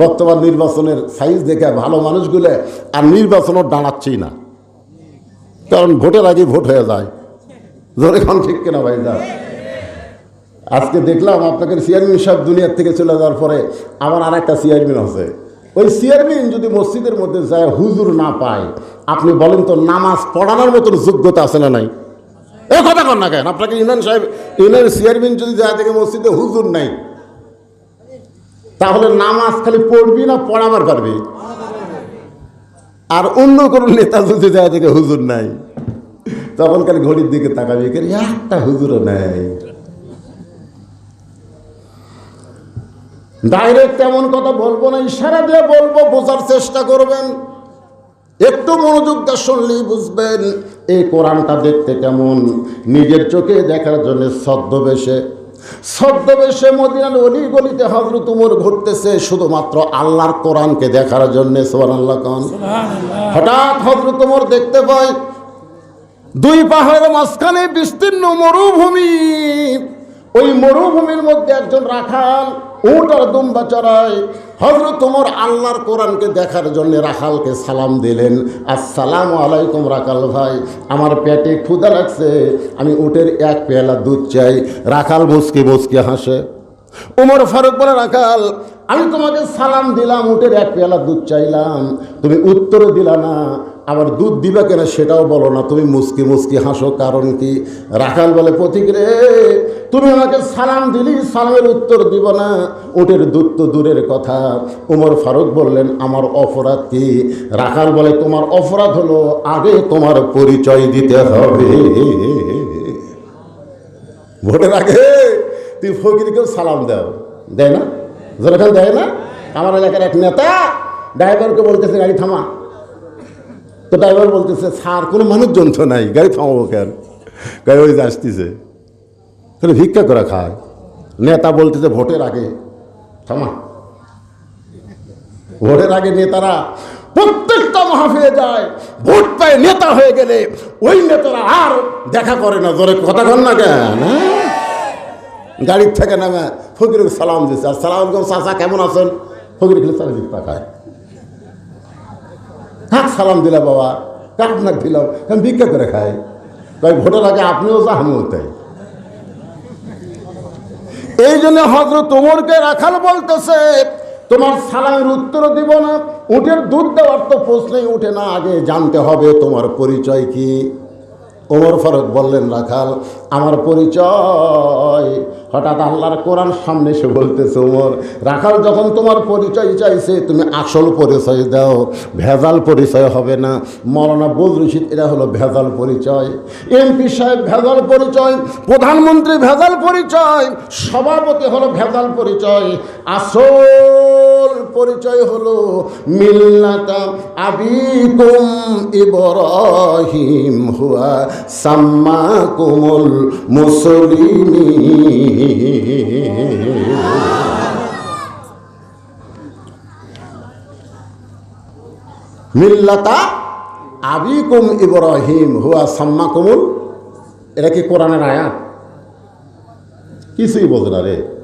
বর্তমান নির্বাচনের সাইজ দেখে ভালো মানুষগুলো আর নির্বাচনও দাঁড়াচ্ছেই না। কারণ ভোটের আগে ভোট হয়ে যায়। জোরে খান ঠিক কিনা ভাই যা আজকে দেখলাম আপনাকে চেয়ারম্যান সাহেব দুনিয়ার থেকে চলে যাওয়ার পরে আমার আর একটা চেয়ারম্যান আছে। ওই চেয়ারম্যান যদি মসজিদের মধ্যে যায়, হুজুর না পায়, আপনি বলেন তো নামাজ পড়ানোর মতন যোগ্যতা আছে না নাই? এ কথা কর না কেন? আপনাকে ইউনিয়ন সাহেব ইউনিয়ন চেয়ারম্যান যদি যায় থেকে মসজিদে হুজুর নাই। তাহলে নামাজ খালি পড়বি না পড়াবার পারবি? আর অন্য কোনো নেতা যদি যায় থেকে হুজুর নাই। তখন খালি ঘড়ির দিকে তাকাবি একটা হুজুরও নেই। ডাইরেক্ট এমন কথা বলব না, ইশারা দিয়ে বলব, বোঝার চেষ্টা করবেন। একটু মনোযোগ দিয়ে শুনলেই বুঝবেন, এই কোরআনটা দেখতে কেমন? নিজের চোখে দেখার জন্য ছদ্মবেশে ছদ্মবেশে মদিনার অলি গলিতে হজরত উমর ঘুরতেছে শুধুমাত্র আল্লাহর কোরআনকে দেখার জন্য সোহান আল্লাহ কন হঠাৎ হজরত উমর দেখতে পায় দুই পাহাড়ের মাঝখানে বিস্তীর্ণ মরুভূমি। ওই মরুভূমির মধ্যে একজন রাখাল উট আর দুম্বা চড়ায় হজরত তোমার আল্লাহর কোরআনকে দেখার জন্য রাখালকে সালাম দিলেন। আসসালাম আলাইকুম রাখাল ভাই, আমার পেটে ক্ষুদা লাগছে, আমি উটের এক পেয়ালা দুধ চাই। রাখাল বসকে বসকে হাসে। উমর ফারুক বলে, রাখাল, আমি তোমাকে সালাম দিলাম, উটের এক পেয়ালা দুধ চাইলাম। তুমি উত্তরও দিলা না। আবার দুধ দিবা কেন সেটাও বলো না। তুমি মুসকি মুসকি হাসো, কারণ কি? রাখাল বলে, প্রতীক রে, তুমি আমাকে সালাম দিলি, সালামের উত্তর দিব না। উটের দুধ তো দূরের কথা। উমর ফারুক বললেন, আমার অপরাধ কি? রাখাল বলে, তোমার অপরাধ হলো আগে তোমার পরিচয় দিতে হবে। ভোটের আগে তুই ফকিরকেও সালাম দাও। দেয় না? যেরকম দেয় না? আমার এলাকার এক নেতা ড্রাইভারকে বলতেছে, গাড়ি থামা। তো ড্রাইভার বলতেছে, স্যার, কোনো মানুষজন তো নাই, গাড়ি থামাবো কেন? গাড়ি ওই আসতেছে। তাহলে ভিক্ষা করে খায়। নেতা বলতেছে, ভোটের আগে থামা। ভোটের আগে নেতারা প্রত্যেকটা মাহফিলে যায়, ভোট পায় নেতা হয়ে গেলে ওই নেতারা আর দেখা করে না। জোরে কথা কন না কেন? হ্যাঁ? গাড়ির থেকে নামে ফকিরকে সালাম দিচ্ছে আর সালাম চাচা কেমন আছেন? ফকির খেলে চারিদিক তাকায়। কাক সালাম দিলা বাবা কাক আপনাকে দিলাম আমি ভিক্ষা করে খাই তাই ভোটের আগে আপনিও যা, আমিও তাই। এই জন্য হজরত তোমরকে রাখাল বলতেছে, তোমার সালামের উত্তর দিব না, উটের দুধ দেওয়ার তো প্রশ্নই উঠে না, আগে জানতে হবে তোমার পরিচয় কি? ওমর ফারুক বললেন, রাখাল, আমার পরিচয়। হঠাৎ আল্লাহর কোরআন সামনে এসে বলতেছে, ওমর, রাখাল, যখন তোমার পরিচয় চাইছে, তুমি আসল পরিচয় দাও। ভেজাল পরিচয় হবে না। মৌলানা বদরুশিদ এরা হলো ভেজাল পরিচয়। এমপি সাহেব, ভেজাল পরিচয়। প্রধানমন্ত্রী, ভেজাল পরিচয়। সভাপতি হলো ভেজাল পরিচয়। আসল পরিচয় হলো মিল্লাতা আবিকুম ইব্রাহিম হুয়া সাম্মা কোমল মুসলিমি মিল্লাতা আবিকুম ইব্রাহিম হুয়া সাম্মা কোমল এটা কি কোরআনের আয়াত? কিছুই বোঝে না রে।